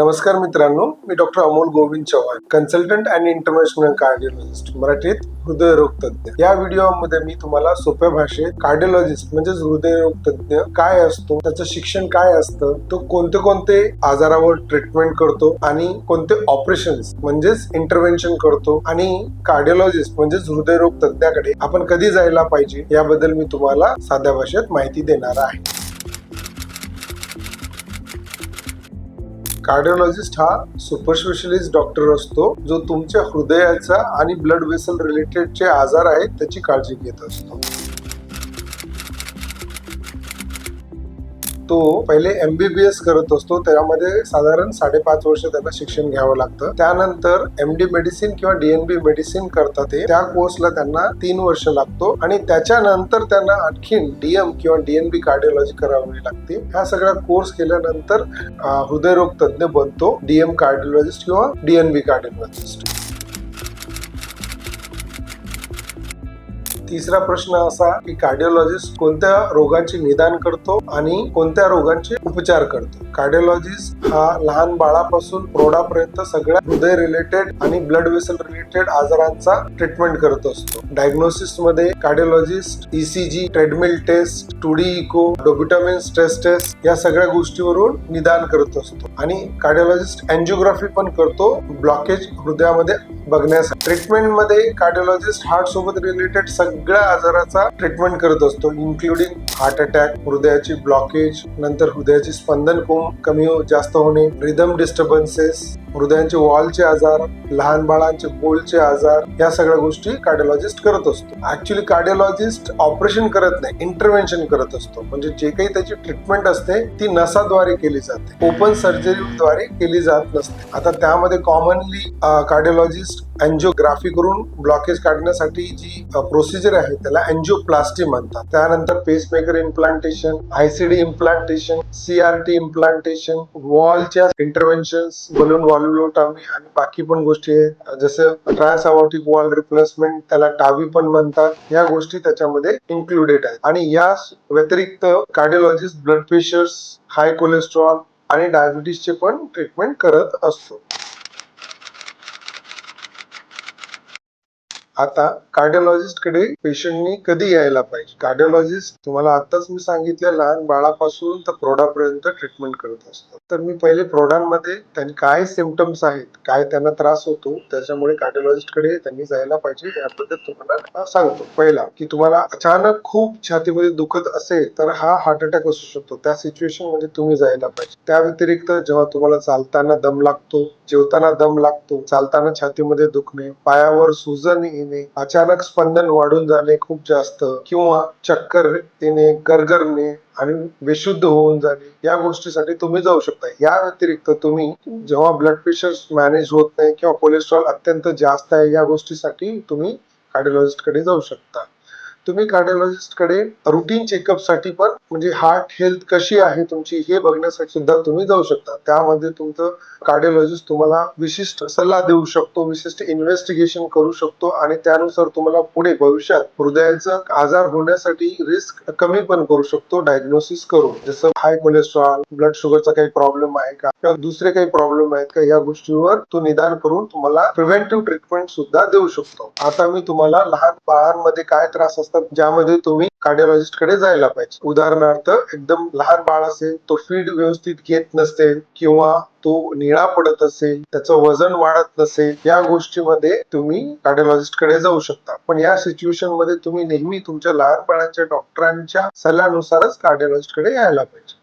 नमस्कार मित्रांनो मी doctor Amol Govind Chavan consultant and international cardiologist मराठीत हृदयरोग तज्ञ या व्हिडिओमध्ये मी तुम्हाला सोप्या भाषेत कार्डिओलॉजिस्ट म्हणजेच हृदयरोग तज्ञ काय असतो त्याचं शिक्षण काय असतं तो कोणते कोणते आजारावर ट्रीटमेंट करतो आणि कोणते ऑपरेशन म्हणजेच इंटरव्हेन्शन करतो आणि कार्डिओलॉजिस्ट म्हणजेच हृदयरोग तज्ञाकडे आपण कधी जायला पाहिजे याबद्दल मी तुम्हाला साध्या भाषेत माहिती देणार आहे. कार्डिओलॉजिस्ट हा सुपर स्पेशलिस्ट डॉक्टर असतो. जो तुमच्या हृदयाचा आणि ब्लड वेसल रिलेटेडचे आजार आहेत त्याची काळजी घेत असतो. तो पहिले एमबीबीएस करत असतो. त्यामध्ये साधारण साडेपाच वर्ष त्याला शिक्षण घ्यावं लागतं. त्यानंतर एम डी मेडिसिन किंवा डीएनबी मेडिसिन करतात ते. त्या कोर्सला त्यांना तीन वर्ष लागतो. आणि त्याच्यानंतर त्यांना आणखीन डीएम किंवा डीएनबी कार्डिओलॉजी करावी लागते. ह्या सगळा कोर्स केल्यानंतर हृदयरोग तज्ज्ञ बनतो. डीएम कार्डिओलॉजिस्ट किंवा डीएनबी कार्डिओलॉजिस्ट तिसरा प्रश्न असा की कार्डिओलॉजिस्ट कोणत्या रोगांचे निदान करतो आणि कोणत्या रोगांचे उपचार करतो? कार्डिओलॉजिस्ट हा लहान बाळापासून प्रौढापर्यंत सगळ्या हृदय रिलेटेड आणि ब्लड वेसल रिलेटेड आजारांचा ट्रीटमेंट करत असतो. डायग्नोसिसमध्ये cardiologist ECG treadmill test two D echo dobutamine stress test या सगळ्या गोष्टीवरून निदान करत असतो. आणि कार्डिओलॉजिस्ट अँजिओग्राफी पण करतो. ब्लॉकेज हृदयामध्ये बघण्यासाठी. ट्रीटमेंटमध्ये कार्डिओलॉजिस्ट हार्ट सोबत रिलेटेड सगळ्या आजाराचा ट्रीटमेंट करत असतो इन्क्लुडिंग हार्ट अटॅक हृदयाची ब्लॉकेज नंतर हृदयाची स्पंदन कमी हो- जास्त होणे रिदम डिस्टर्बन्सेस हृदयांचे वॉलचे आजार लहान बाळांचे गोलचे आजार या सगळ्या गोष्टी कार्डिओलॉजिस्ट करत असतो. ऍक्च्युली कार्डिओलॉजिस्ट ऑपरेशन करत नाही इंटरव्हेन्शन करत असतो. म्हणजे जे काही त्याची ट्रीटमेंट असते ती नसाद्वारे केली जाते. ओपन सर्जरीद्वारे केली जात नसते. आता त्यामध्ये कॉमनली कार्डिओलॉजिस्ट अँजिओग्राफी करून ब्लॉकेज काढण्यासाठी जी प्रोसिजर आहे त्याला अँजिओप्लास्टी म्हणतात. त्यानंतर pacemaker implantation ICD implantation CRT implantation वॉलच्या intervention balloon valvulotomy आणि बाकी पण गोष्टी आहेत. जसं ट्रायसावॉटिक वॉल रिप्लेसमेंट त्याला टावी पण म्हणतात. या गोष्टी त्याच्यामध्ये इन्क्लुडेड आहेत. आणि या व्यतिरिक्त cardiologist blood pressures high cholesterol आणि डायबिटीसचे पण ट्रीटमेंट करत असतो. आता कार्डिओलॉजिस्टकडे पेशंटनी कधी यायला पाहिजे? कार्डिओलॉजिस्ट तुम्हाला आताच मी सांगितलं लहान बाळापासून तर प्रौढापर्यंत ट्रीटमेंट करत असतो तर मी पहिले प्रौढांमध्ये त्यांनी काय सिमटम्स आहेत काय त्यांना त्रास होतो त्याच्यामुळे कार्डिओलॉजिस्टकडे त्यांनी जायला पाहिजे. याबद्दल तुम्हाला सांगतो. पहिला की तुम्हाला अचानक खूप छातीमध्ये दुखत असेल तर हा हार्ट अटॅक असू शकतो. त्या सिच्युएशनमध्ये तुम्ही जायला पाहिजे. त्या व्यतिरिक्त जेव्हा तुम्हाला चालताना दम लागतो जेवताना दम लागतो चालताना छातीमध्ये दुखणे पायावर सुजन येणे अचानक स्पंदन वाढून जाणे खूप जास्त किंवा चक्कर येणे गरगरणे आणि विशुद्ध होऊन जाणे या गोष्टीसाठी तुम्ही जाऊ शकता. या व्यतिरिक्त तुम्ही जेव्हा ब्लड प्रेशर मॅनेज होत नाही किंवा कोलेस्ट्रॉल अत्यंत जास्त आहे या गोष्टीसाठी तुम्ही कार्डिओलॉजिस्टकडे जाऊ शकता. तुम्ही कार्डिओलॉजिस्टकडे रुटीन चेकअपसाठी पण म्हणजे हार्ट हेल्थ कशी आहे तुमची हे बघण्यासाठी सुद्धा तुम्ही जाऊ शकता. त्यामध्ये तुमचं कार्डिओलॉजिस्ट तुम्हाला विशिष्ट सल्ला देऊ शकतो विशिष्ट इन्व्हेस्टिगेशन करू शकतो आणि त्यानुसार तुम्हाला पुढे भविष्यात हृदयाचा आजार होण्यासाठी रिस्क कमी पण करू शकतो डायग्नोसिस करून. जसं हाय कोलेस्ट्रॉल ब्लड शुगरचा काही प्रॉब्लेम आहे का? किंवा दुसरे काही प्रॉब्लेम आहेत का? या गोष्टीवर तो निदान करून तुम्हाला प्रिव्हेंटिव्ह ट्रीटमेंट सुद्धा देऊ शकतो. आता मी तुम्हाला लहान बाळांमध्ये काय त्रास असतो असतात ज्यामध्ये तुम्ही कार्डिओलॉजिस्टकडे जायला पाहिजे. उदाहरणार्थ एकदम लहान बाळ असेल तो फीड व्यवस्थित घेत नसेल किंवा तो निळा पडत असेल त्याचं वजन वाढत नसेल या गोष्टीमध्ये तुम्ही कार्डिओलॉजिस्टकडे जाऊ शकता. पण या सिच्युएशनमध्ये तुम्ही नेहमी तुमच्या लहान बाळांच्या डॉक्टरांच्या सल्ल्यानुसारच कार्डिओलॉजिस्टकडे यायला पाहिजे.